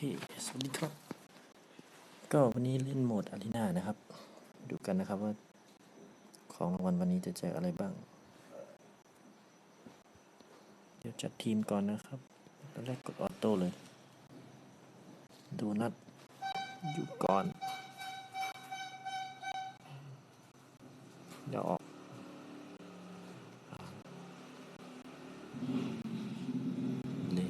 เค สวัสดีครับ ก็วันนี้เล่นโหมดอารีนานะครับ ดูกันนะครับว่า ของรางวัลวันนี้จะแจกอะไรบ้าง เดี๋ยวจัดทีมก่อนนะครับตอนแรกกดออโต้เลย ดูนัดอยู่ก่อน เดี๋ยวออกเล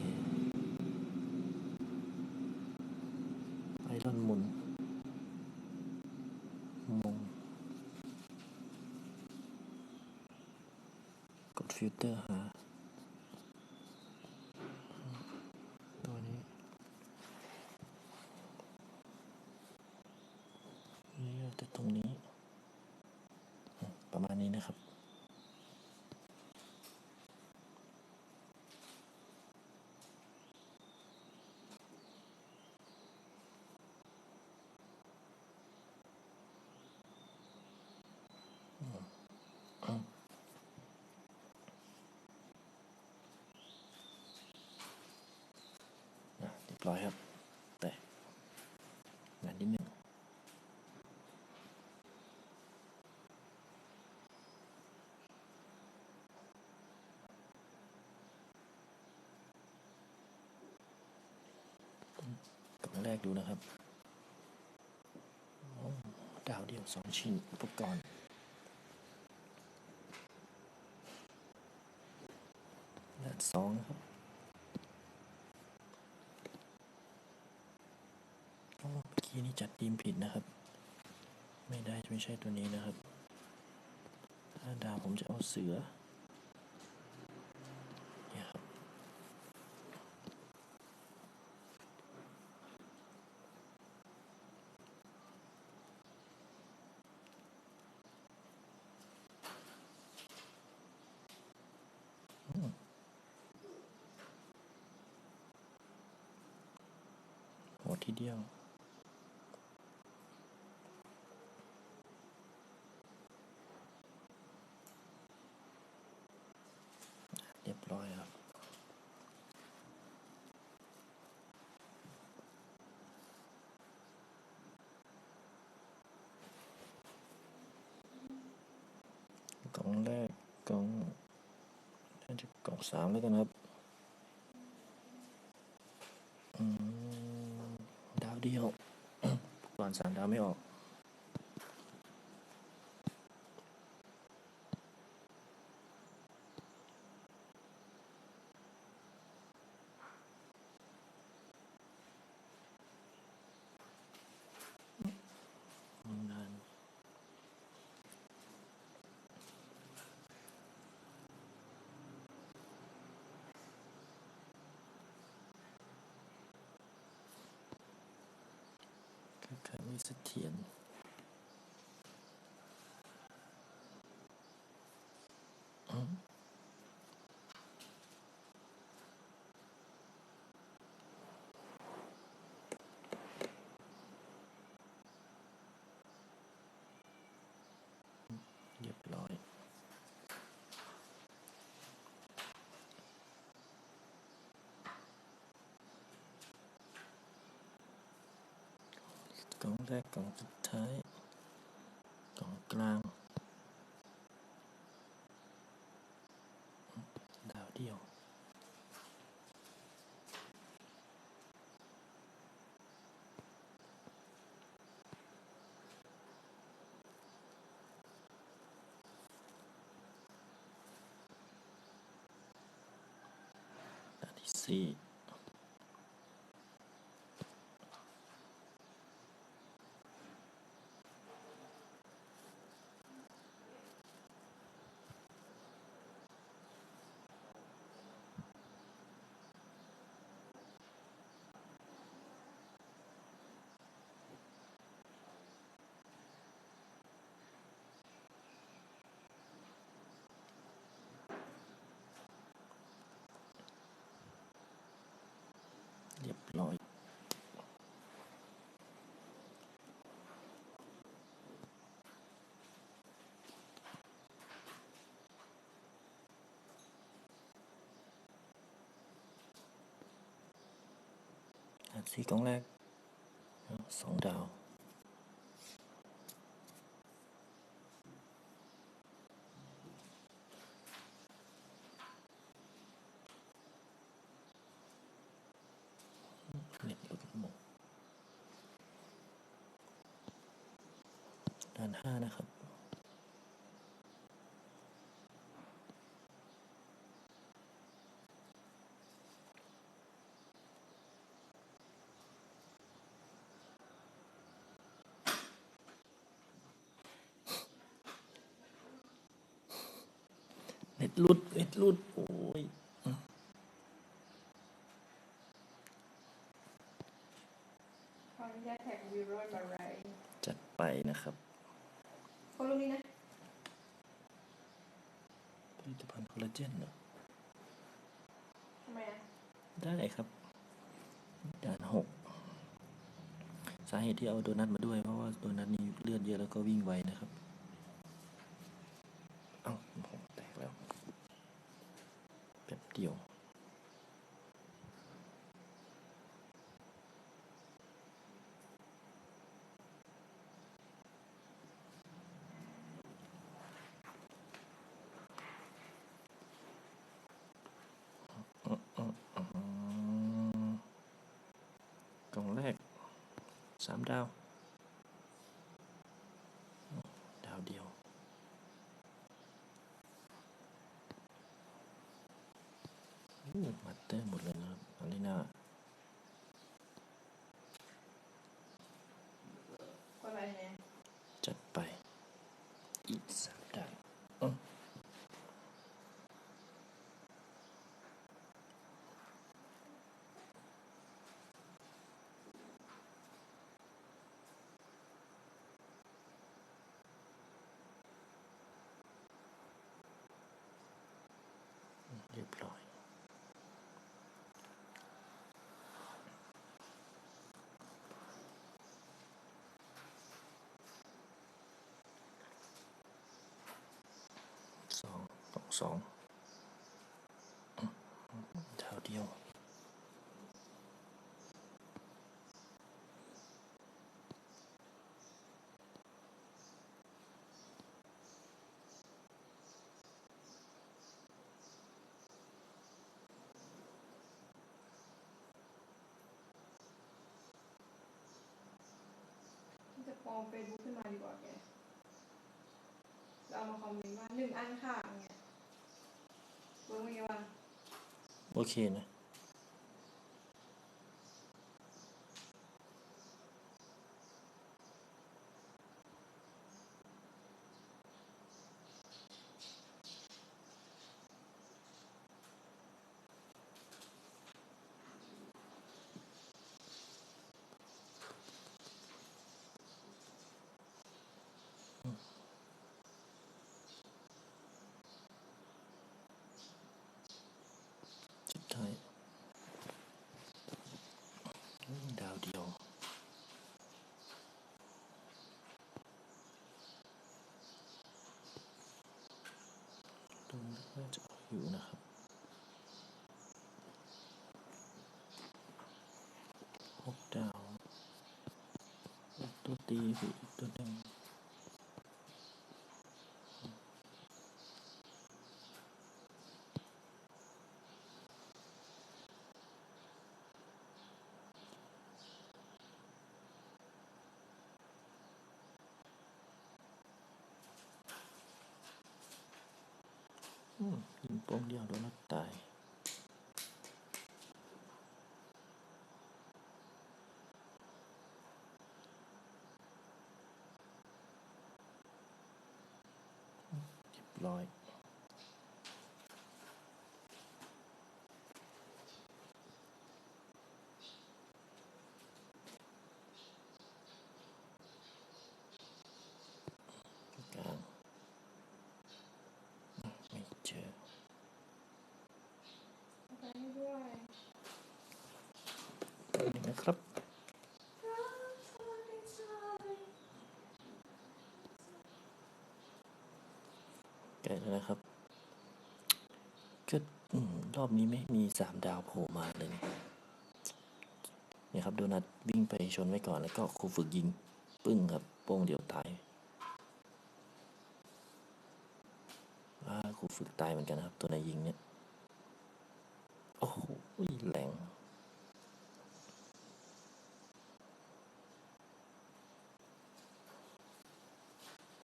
ไอรอนมุนมง กดฟิลเตอร์หา ตัวนี้ นี่เอาแต่ตรงนี้อืมประมาณนี้นะครับ อะเรียบร้ อยครับ แต่งานที่หนึ่งกล่องแรกดูนะครับ ดาวเดียวสองชิ้นอุปกรณ์และสองครับ โอ้เมื่อกี้นี่จัด ทีมผิดนะครับ ไม่ได้ไม่ใช่ตัวนี้นะครับ ถ้าดาวผมจะเอาเสือเนี่ยครับโหทีเดียว เรียบร้อยครับ กล่องแรกกล่องน่าจะกล่องสามแล้วกันครับดาวเดียวก่อนสามดาวไม่ออก นานคือการไม่ เสถียรอืมเรียบร้อย กล่องแรกกล่อ สี่กองแรกสองดาวเน็ตหลุดหมดด่านห้านะครับ เน็ตหลุดเน็ตหลุดโอ้ยขออนุญาตแท็กวิโรจน์มาไรจัดไปนะครับคนรูปนี้นะผลิตภัณฑ์คอลลาเจนเหรอทำไมอะ ได้ครับ ด่านหกสาเหตุที่เอาโดนัทมาด้วยเพราะว่าโดนัทนี่เลือดเยอะแล้วก็วิ่งไวนะครับ เอ้าผมแตกแล้วแป๊บเดียว กล่องแรกสามดาว ดาวเดียวอู้มาสเตอร์หมดเลยนะครับอารีนาคนอะไรเนี่ยจัดไปอีกสามดาวอื้อเรียบร้อย สอง สองสองอืมดาวเดียวจะปลอมเฟซบุ๊กขึ้นมาดีกว่าแกเราเอามาคอมเมนต์ว่าหนึ่งอันค่ะอย่างเงี้ยเวิร์กไหมวะ โอเคนะ สุดท้ายอืมดาวเดียว ตรงนี้น่าจะเอยู่นะครับหกดาว ตัวตีไปอีตัวหนึ่ง เดียิงโป้งเดียวโดนแล้วตาย เรียบร้อย กลางอะไม่เจอ เอาไปให้ด้วย นี่นะครับใกล้แล้วนะครับก็รอบนี้ไม่มีสามดาวโผล่มาเลยนี่ในเนี่ยครับโดนัทวิ่งไปชนไว้ก่อนแล้วก็ครูฝึกยิง ปึ้งครับโป้งเดียวตายอ่าครูฝึกตายเหมือนกันนะครับ ตัวนายยิงเนี่ย โอ้โหแรง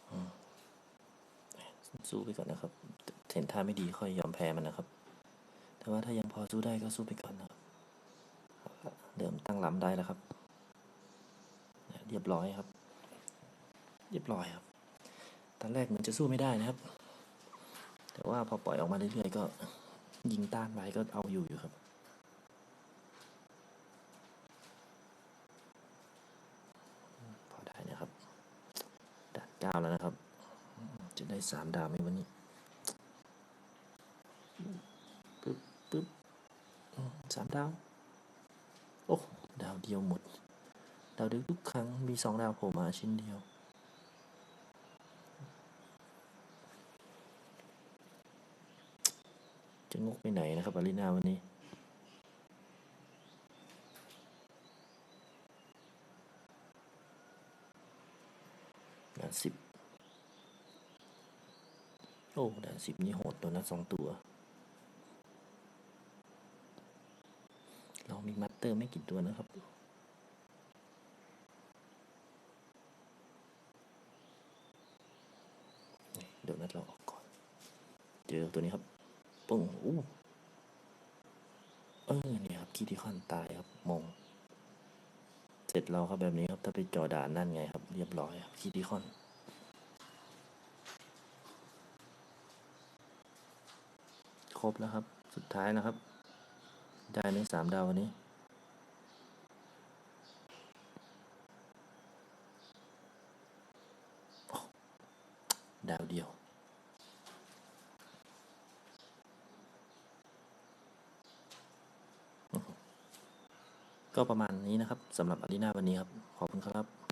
อืม สู้ไปก่อนนะครับเห็นท่าไม่ดีค่อยยอมแพ้มันนะครับ แต่ว่าถ้ายังพอสู้ได้ก็สู้ไปก่อนนะครับเริ่มตั้งลำได้แล้วครับ เรียบร้อยครับ เรียบร้อยครับตอนแรกเหมันจะสู้ไม่ได้นะครับ แต่ว่าพอปล่อยออกมาเรื่อยๆก็ยิงต้านไปก็เอาอยู่อยู่ครับพอได้นะครับด่านเก้าแล้วนะครับ จะได้สามดาวไหมวันนี้ปึ๊บปึ๊บอืมสามดาว โอ้ดาวเดียวหมด ดาวเดียวทุกครั้งมีสองดาวโผล่มาชิ้นเดียวจะงกไปไหนนะครับอารีนาวันนี้ด่านสิบ โอ้ด่านสิบนี่โหดตัวนะสองตัว เรามีมัตเตอร์ไม่กี่ตัวนะครับ เดี๋ยวนัดเราออกก่อน เจอตัวนี้ครับปุ้งอู้เออเนี่ยครับคีติคอนตายครับมง เสร็จเราครับแบบนี้ครับ ถ้าไปจอด่านนั่นไงครับ เรียบร้อยครับคีติคอน รบแล้วครับ สุดท้ายนะครับ ได้ไหมสามดาววันนี้ ดาวเดียว ก็ประมาณนี้นะครับสำหรับอารีนาวันนี้ครับ ขอบคุณครับ